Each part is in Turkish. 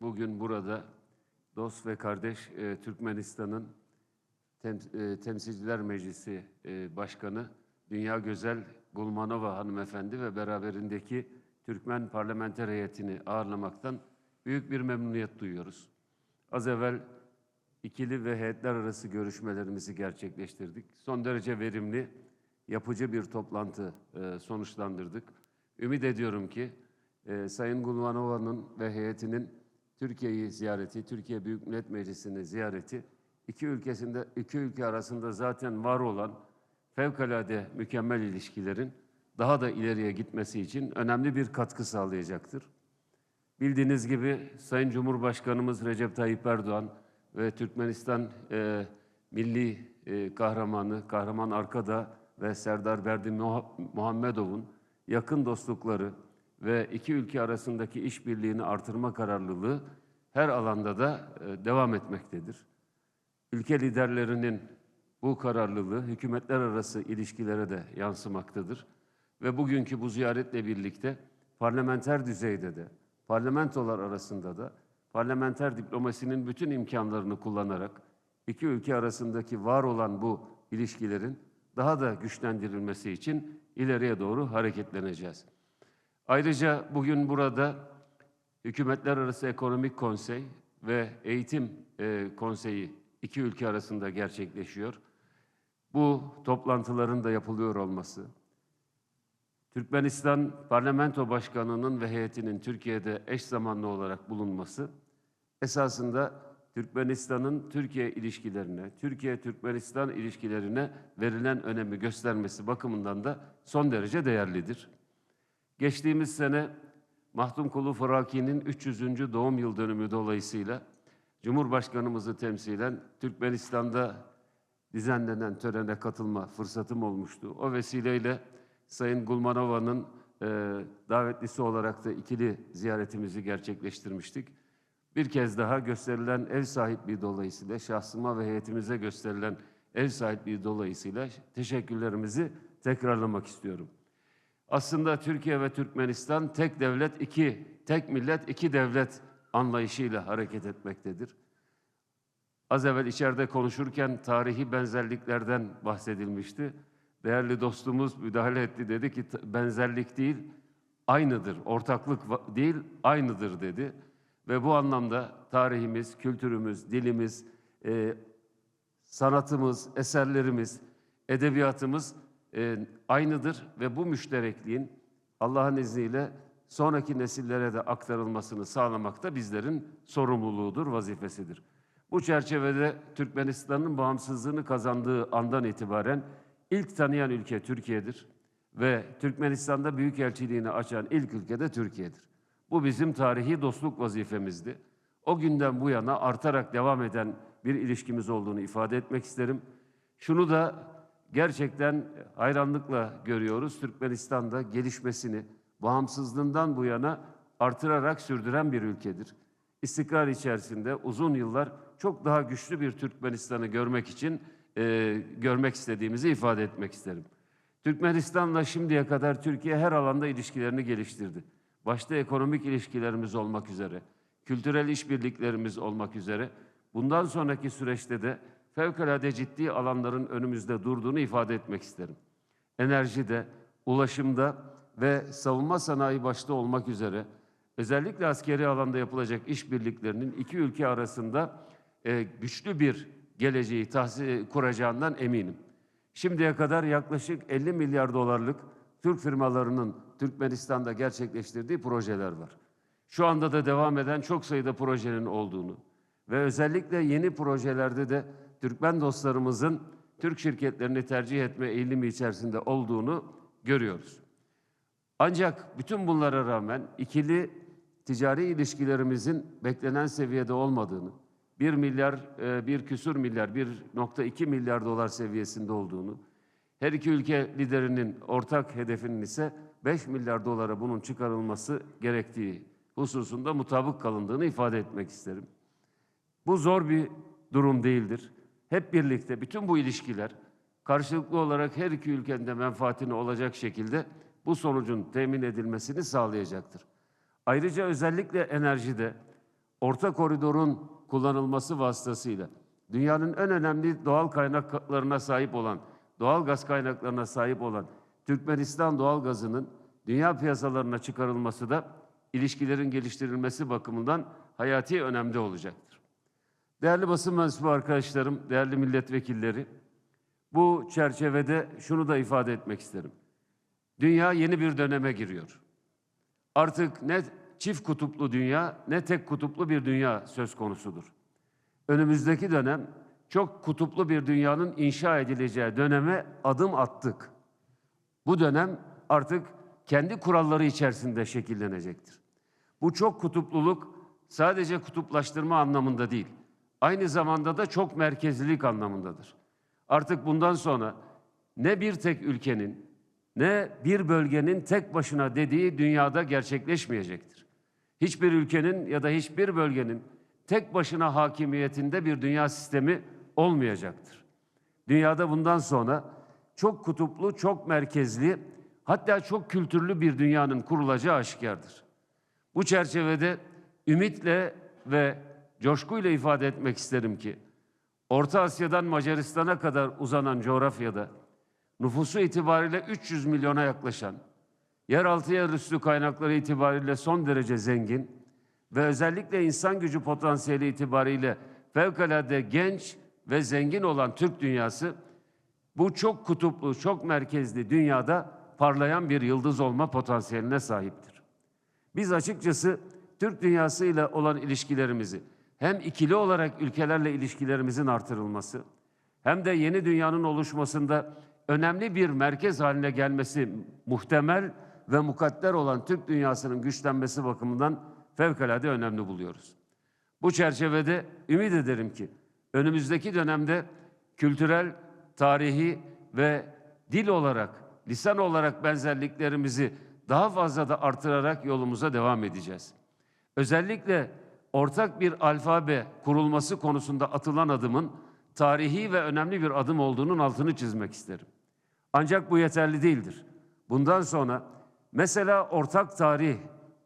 bugün burada dost ve kardeş e, Türkmenistan'ın Tem- e, Temsilciler Meclisi e, Başkanı Dünya Gözel Gulmanova hanımefendi ve beraberindeki Türkmen parlamenter heyetini ağırlamaktan büyük bir memnuniyet duyuyoruz. Az evvel ikili ve heyetler arası görüşmelerimizi gerçekleştirdik. Son derece verimli, yapıcı bir toplantı e, sonuçlandırdık. Ümit ediyorum ki e, Sayın Gulmanova'nın ve heyetinin Türkiye'yi ziyareti, Türkiye Büyük Millet Meclisi'ni ziyareti iki ülkesinde iki ülke arasında zaten var olan fevkalade mükemmel ilişkilerin daha da ileriye gitmesi için önemli bir katkı sağlayacaktır. Bildiğiniz gibi Sayın Cumhurbaşkanımız Recep Tayyip Erdoğan ve Türkmenistan e, milli e, kahramanı Kahraman Arkada ve Serdar Berdi Muha- Muhammedov'un yakın dostlukları ve iki ülke arasındaki işbirliğini artırma kararlılığı her alanda da e, devam etmektedir. Ülke liderlerinin bu kararlılığı hükümetler arası ilişkilere de yansımaktadır. Ve bugünkü bu ziyaretle birlikte parlamenter düzeyde de, parlamentolar arasında da parlamenter diplomasinin bütün imkanlarını kullanarak iki ülke arasındaki var olan bu ilişkilerin daha da güçlendirilmesi için ileriye doğru hareketleneceğiz. Ayrıca bugün burada Hükümetler Arası Ekonomik Konsey ve Eğitim e, Konseyi iki ülke arasında gerçekleşiyor. Bu toplantıların da yapılıyor olması, Türkmenistan Parlamento Başkanı'nın ve heyetinin Türkiye'de eş zamanlı olarak bulunması esasında Türkmenistan'ın Türkiye ilişkilerine, Türkiye-Türkmenistan ilişkilerine verilen önemi göstermesi bakımından da son derece değerlidir. Geçtiğimiz sene Mahdumkulu Fıraki'nin 300. doğum yıl dönümü dolayısıyla Cumhurbaşkanımızı temsilen Türkmenistan'da düzenlenen törene katılma fırsatım olmuştu. O vesileyle Sayın Gulmanova'nın e, davetlisi olarak da ikili ziyaretimizi gerçekleştirmiştik. Bir kez daha gösterilen ev sahipliği dolayısıyla, şahsıma ve heyetimize gösterilen ev sahipliği dolayısıyla teşekkürlerimizi tekrarlamak istiyorum. Aslında Türkiye ve Türkmenistan tek devlet iki, tek millet iki devlet anlayışıyla hareket etmektedir. Az evvel içeride konuşurken tarihi benzerliklerden bahsedilmişti. Değerli dostumuz müdahale etti dedi ki "Ta- benzerlik değil aynıdır, ortaklık değil aynıdır dedi. Ve bu anlamda tarihimiz, kültürümüz, dilimiz, e, sanatımız, eserlerimiz, edebiyatımız e, aynıdır ve bu müşterekliğin Allah'ın izniyle sonraki nesillere de aktarılmasını sağlamak da bizlerin sorumluluğudur, vazifesidir. Bu çerçevede Türkmenistan'ın bağımsızlığını kazandığı andan itibaren ilk tanıyan ülke Türkiye'dir ve Türkmenistan'da büyükelçiliğini açan ilk ülke de Türkiye'dir. Bu bizim tarihi dostluk vazifemizdi. O günden bu yana artarak devam eden bir ilişkimiz olduğunu ifade etmek isterim. Şunu da gerçekten hayranlıkla görüyoruz. Türkmenistan'da gelişmesini bağımsızlığından bu yana artırarak sürdüren bir ülkedir. İstikrar içerisinde uzun yıllar çok daha güçlü bir Türkmenistan'ı görmek için e, görmek istediğimizi ifade etmek isterim. Türkmenistan'la şimdiye kadar Türkiye her alanda ilişkilerini geliştirdi. Başta ekonomik ilişkilerimiz olmak üzere, kültürel işbirliklerimiz olmak üzere bundan sonraki süreçte de fevkalade ciddi alanların önümüzde durduğunu ifade etmek isterim. Enerjide, ulaşımda ve savunma sanayi başta olmak üzere özellikle askeri alanda yapılacak işbirliklerinin iki ülke arasında e, güçlü bir geleceği kuracağından eminim. Şimdiye kadar yaklaşık 50 milyar dolarlık Türk firmalarının Türkmenistan'da gerçekleştirdiği projeler var. Şu anda da devam eden çok sayıda projenin olduğunu ve özellikle yeni projelerde de Türkmen dostlarımızın Türk şirketlerini tercih etme eğilimi içerisinde olduğunu görüyoruz. Ancak bütün bunlara rağmen ikili ticari ilişkilerimizin beklenen seviyede olmadığını, 1 milyar, e, bir küsur milyar, 1.2 milyar dolar seviyesinde olduğunu, her iki ülke liderinin ortak hedefinin ise 5 milyar dolara bunun çıkarılması gerektiği hususunda mutabık kalındığını ifade etmek isterim. Bu zor bir durum değildir. Hep birlikte bütün bu ilişkiler karşılıklı olarak her iki ülkenin de menfaatine olacak şekilde bu sonucun temin edilmesini sağlayacaktır. Ayrıca özellikle enerjide orta koridorun kullanılması vasıtasıyla dünyanın en önemli doğal kaynaklarına sahip olan, doğal gaz kaynaklarına sahip olan Türkmenistan doğal gazının dünya piyasalarına çıkarılması da ilişkilerin geliştirilmesi bakımından hayati önemde olacaktır. Değerli basın mensubu arkadaşlarım, değerli milletvekilleri, bu çerçevede şunu da ifade etmek isterim. Dünya yeni bir döneme giriyor. Artık ne çift kutuplu dünya ne tek kutuplu bir dünya söz konusudur. Önümüzdeki dönem çok kutuplu bir dünyanın inşa edileceği döneme adım attık. Bu dönem artık kendi kuralları içerisinde şekillenecektir. Bu çok kutupluluk sadece kutuplaştırma anlamında değil, aynı zamanda da çok merkezlilik anlamındadır. Artık bundan sonra ne bir tek ülkenin ne bir bölgenin tek başına dediği dünyada gerçekleşmeyecektir. Hiçbir ülkenin ya da hiçbir bölgenin tek başına hakimiyetinde bir dünya sistemi olmayacaktır. Dünyada bundan sonra çok kutuplu, çok merkezli, hatta çok kültürlü bir dünyanın kurulacağı aşikardır. Bu çerçevede ümitle ve coşkuyla ifade etmek isterim ki, Orta Asya'dan Macaristan'a kadar uzanan coğrafyada nüfusu itibariyle 300 milyona yaklaşan, yeraltı yerüstü kaynakları itibariyle son derece zengin ve özellikle insan gücü potansiyeli itibariyle fevkalade genç ve zengin olan Türk dünyası bu çok kutuplu, çok merkezli dünyada parlayan bir yıldız olma potansiyeline sahiptir. Biz açıkçası Türk dünyasıyla olan ilişkilerimizi hem ikili olarak ülkelerle ilişkilerimizin artırılması hem de yeni dünyanın oluşmasında önemli bir merkez haline gelmesi muhtemel ve mukadder olan Türk dünyasının güçlenmesi bakımından fevkalade önemli buluyoruz. Bu çerçevede ümit ederim ki önümüzdeki dönemde kültürel, tarihi ve dil olarak, lisan olarak benzerliklerimizi daha fazla da artırarak yolumuza devam edeceğiz. Özellikle ortak bir alfabe kurulması konusunda atılan adımın tarihi ve önemli bir adım olduğunun altını çizmek isterim. Ancak bu yeterli değildir. Bundan sonra mesela ortak tarih,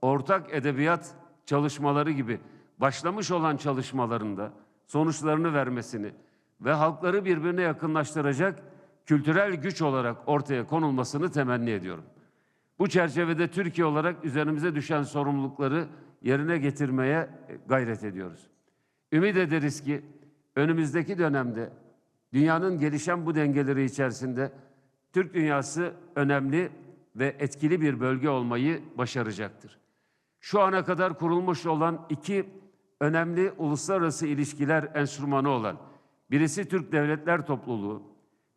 ortak edebiyat çalışmaları gibi başlamış olan çalışmalarında sonuçlarını vermesini ve halkları birbirine yakınlaştıracak kültürel güç olarak ortaya konulmasını temenni ediyorum. Bu çerçevede Türkiye olarak üzerimize düşen sorumlulukları yerine getirmeye gayret ediyoruz. Ümit ederiz ki önümüzdeki dönemde dünyanın gelişen bu dengeleri içerisinde Türk dünyası önemli ve etkili bir bölge olmayı başaracaktır. Şu ana kadar kurulmuş olan iki önemli uluslararası ilişkiler enstrümanı olan birisi Türk Devletler Topluluğu,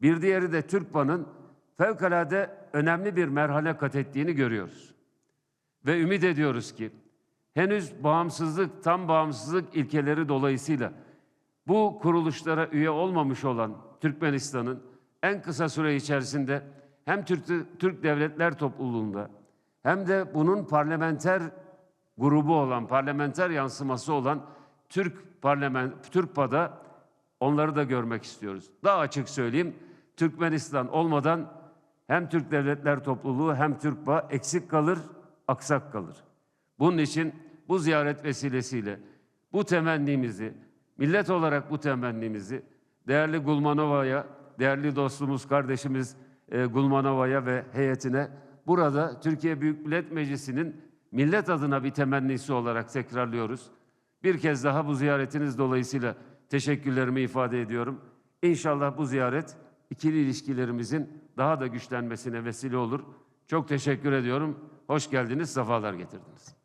bir diğeri de Türkban'ın fevkalade önemli bir merhale kat ettiğini görüyoruz. Ve ümit ediyoruz ki henüz bağımsızlık, tam bağımsızlık ilkeleri dolayısıyla bu kuruluşlara üye olmamış olan Türkmenistan'ın en kısa süre içerisinde hem Türk, Türk Devletler Topluluğu'nda hem de bunun parlamenter grubu olan, parlamenter yansıması olan Türk parlament Türkpa'da onları da görmek istiyoruz. Daha açık söyleyeyim, Türkmenistan olmadan hem Türk Devletler Topluluğu hem Türkpa eksik kalır, aksak kalır. Bunun için bu ziyaret vesilesiyle bu temennimizi, millet olarak bu temennimizi değerli Gulmanova'ya, değerli dostumuz, kardeşimiz e, Gulmanova'ya ve heyetine burada Türkiye Büyük Millet Meclisi'nin millet adına bir temennisi olarak tekrarlıyoruz. Bir kez daha bu ziyaretiniz dolayısıyla teşekkürlerimi ifade ediyorum. İnşallah bu ziyaret ikili ilişkilerimizin daha da güçlenmesine vesile olur. Çok teşekkür ediyorum. Hoş geldiniz, sefalar getirdiniz.